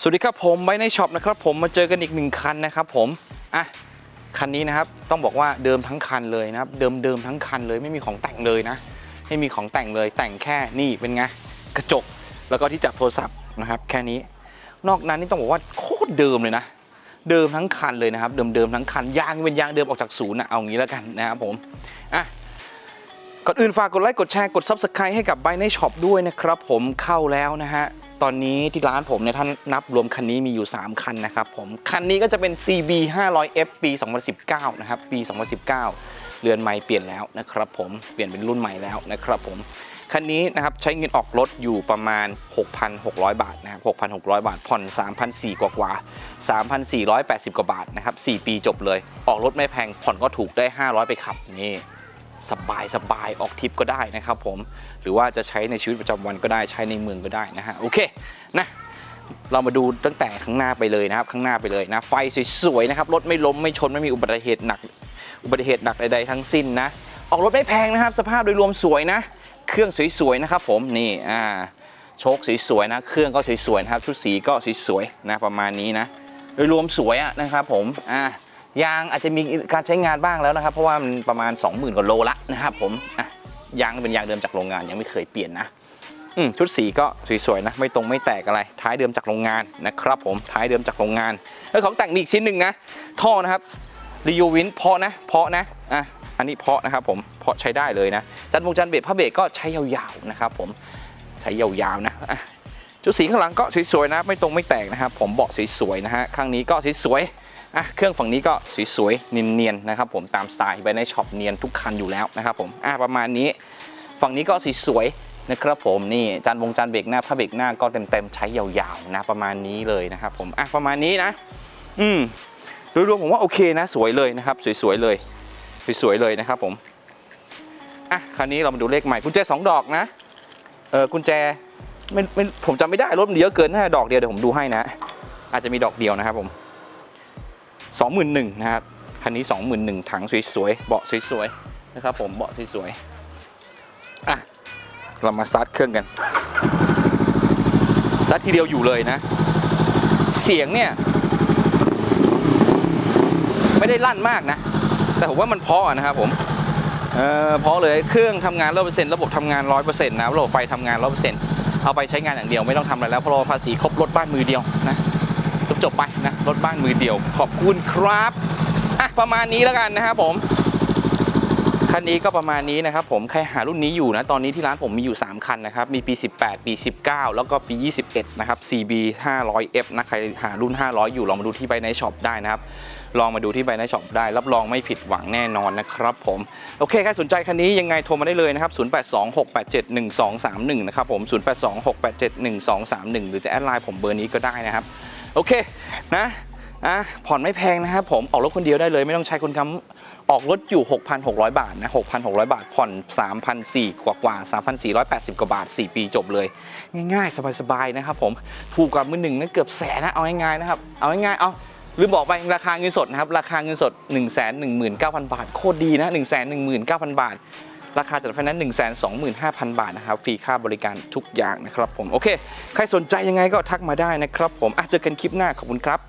สวัสดีครับผมไว้ในช็อปนะครับผมมาเจอกันอีกหนึ่งคันนะครับผมอะคันนี้นะครับต้องบอกว่าเดิมทั้งคันเลยนะครับเดิมเดิมทั้งคันเลยไม่มีของแต่งเลยนะไม่มีของแต่งเลยแต่งแค่นี่เป็นไงกระจกแล้วก็ที่จับโทรศัพท์นะครับแค่นี้ นอกนั้นนี่ต้องบอกว่าโคตรเดิมเลยนะ เดิมทั้งคันเลยนะครับ เดิมเดิมทั้งคันยางเป็นยางเดิมออกจากศูนย์นะเอางี้แล้วกันนะครับผมอะก่อนอื่นฝากกดไลค์กดแชร์กด Subscribe ให้กับ b บในช็อปด้วยนะครับผมเข้าแล้วนะฮะ ตอนนี้ที่ร้านผมเนี่ยท่านนับรวมคันนี้มีอยู่ 3 คันนะครับผม คันนี้ก็จะเป็น CB 500F ปี 2019 นะครับ ปี 2019 เรือนใหม่เปลี่ยนแล้วนะครับผม เปลี่ยนเป็นรุ่นใหม่แล้วนะครับผม คันนี้นะครับใช้เงินออกรถอยู่ประมาณ 6,600 บาทนะครับ 6,600 บาท ผ่อน 3,400 กว่ากว่า 3,480 กว่าบาทนะครับ 4 ปีจบเลย ออกรถไม่แพง ผ่อนก็ถูกได้ 500 ไปขับนี่ สบายสบายออกทริปก็ได้นะครับผมหรือว่าจะใช้ในชีวิตประจำวันก็ได้ใช้ในเมืองก็ได้นะฮะโอเคนะเรามาดูตั้งแต่ข้างหน้าไปเลยนะครับ ข้างหน้าไปเลยนะ ไฟสวยๆนะครับรถไม่ล้มไม่ชนไม่มีอุบัติเหตุหนัก อุบัติเหตุหนักใดๆทั้งสิ้นนะ ออกรถไม่แพงนะครับ สภาพโดยรวมสวยนะ เครื่องสวยๆนะครับ ผมนี่อ่าโชคสวยๆนะเครื่องก็สวยๆนะครับ ชุดสีก็สวยๆนะประมาณนี้นะ โดยรวมสวยอะนะครับ ผมอ่า ยางอาจจะมีการใช้งานบ้างแล้วนะครับ เพราะว่ามันประมาณ 20,000กว่าโลละนะครับผมอะยางเป็นยางเดิมจากโรงงานยังไม่เคยเปลี่ยนนะอืมชุดสีก็สวยๆนะไม่ตรงไม่แตกอะไร ท้ายเดิมจากโรงงานนะครับผมท้ายเดิมจากโรงงานแล้วของแต่งอีกชิ้นหนึ่งนะท่อนะครับรียูวินเพาะนะเพาะนะอะอันนี้เพาะนะครับผมเพาะใช้ได้เลยนะจันวงจันเบรกผ้าเบรกก็ใช้ยาวๆนะครับผมใช้ยาวๆนะอะชุดสีข้างหลังก็สวยๆนะไม่ตรงไม่แตกนะครับผมเบาะสวยๆนะฮะข้างนี้ก็สวยๆ อะเครื่องฝั่งนี้ก็สวยๆเนียนๆนะครับผมตามสไตล์ไปในช็อปเนียนทุกคันอยู่แล้วนะครับผมอะประมาณนี้ ฝั่งนี้ก็สวยๆนะครับผมนี่จานวงจานเบรกหน้าผ้าเบรกหน้าก็เต็มๆใช้ยาวๆนะประมาณนี้เลยนะครับผมอะประมาณนี้นะ อืมโดยรวมผมว่าโอเคนะสวยเลยนะครับสวยๆเลยสวยๆเลยนะครับผมอะคราวนี้เรามาดูเลขใหม่กุญแจสองดอกนะเออกุญแจไม่ไม่ผมจำไม่ได้รถมันเยอะเกินน่าจะดอกเดียวเดี๋ยวผมดูให้นะ อาจจะมีดอกเดียวนะครับผม สองหมื่นหนึ่งนะครับคันนี้สองหมื่นหนึ่งถังสวยๆเบาะสวยๆนะครับผมเบาะสวยๆอะเรามาซัดเครื่องกันซัดทีเดียวอยู่เลยนะ เสียงเนี่ย ไม่ได้ลั่นมากนะ แต่ผมว่ามันเพอะนะครับผมเออเพราะเลยเครื่องทำงานร้อยเปอร์เซ็นต์ระบบทำงานร้อยเปอร์เซ็นต์นะระบบไฟทำงานร้อยเปอร์เซ็นต์เอาไปใช้งานอย่างเดียวไม่ต้องทำอะไรแล้วเพราะเราภาษีครบรถบ้านมือเดียวนะ จบจบไปนะรถบ้านมือเดียว ขอบคุณครับอะประมาณนี้แล้วกันนะครับผมคันนี้ก็ประมาณนี้นะครับผมใครหารุ่นนี้อยู่นะ ตอนนี้ที่ร้านผมมีอยู่ 3 คันนะครับ มีปี 18 ปี 19 แล้วก็ปี 21 นะครับ CB 500F นะ ใครหารุ่น 500 อยู่ ลองมาดูที่ใบในช็อปได้นะครับ ลองมาดูที่ใบหน้าช็อปได้ รับรองไม่ผิดหวังแน่นอนนะครับผม โอเค ใครสนใจคันนี้ยังไงโทรมาได้เลยนะครับ 0826871231 นะครับผม 0826871231 หรือจะแอดไลน์ผมเบอร์นี้ก็ได้นะครับ โอเคนะอะผ่อนไม่แพงนะครับผมออกรถคนเดียวได้เลย ไม่ต้องใช้คนค้ำออกรถอยู่ 6,600 บาทนะ6,600 บาท ผ่อน 3,400กว่ากว่า3,480 กว่าบาท 4 ปีจบเลย ง่ายๆ สบายๆนะครับผมถูกกว่ามือหนึ่งนะเกือบแสนนะเอาง่ายๆนะครับเอาง่ายๆเอาลืมบอกไปราคาเงินสดนะครับราคาเงินสด 1 1 9 0 0 0 บาท โคตรดีนะ 1 1 9 0 0 0 บาท ราคาจัดไฟแนนซ์1 2 5 0 0 0บาทนะครับฟรีค่าบริการทุกอย่างนะครับผมโอเค ใครสนใจยังไงก็ทักมาได้นะครับผมอะเจอกันคลิปหน้าขอบคุณครับ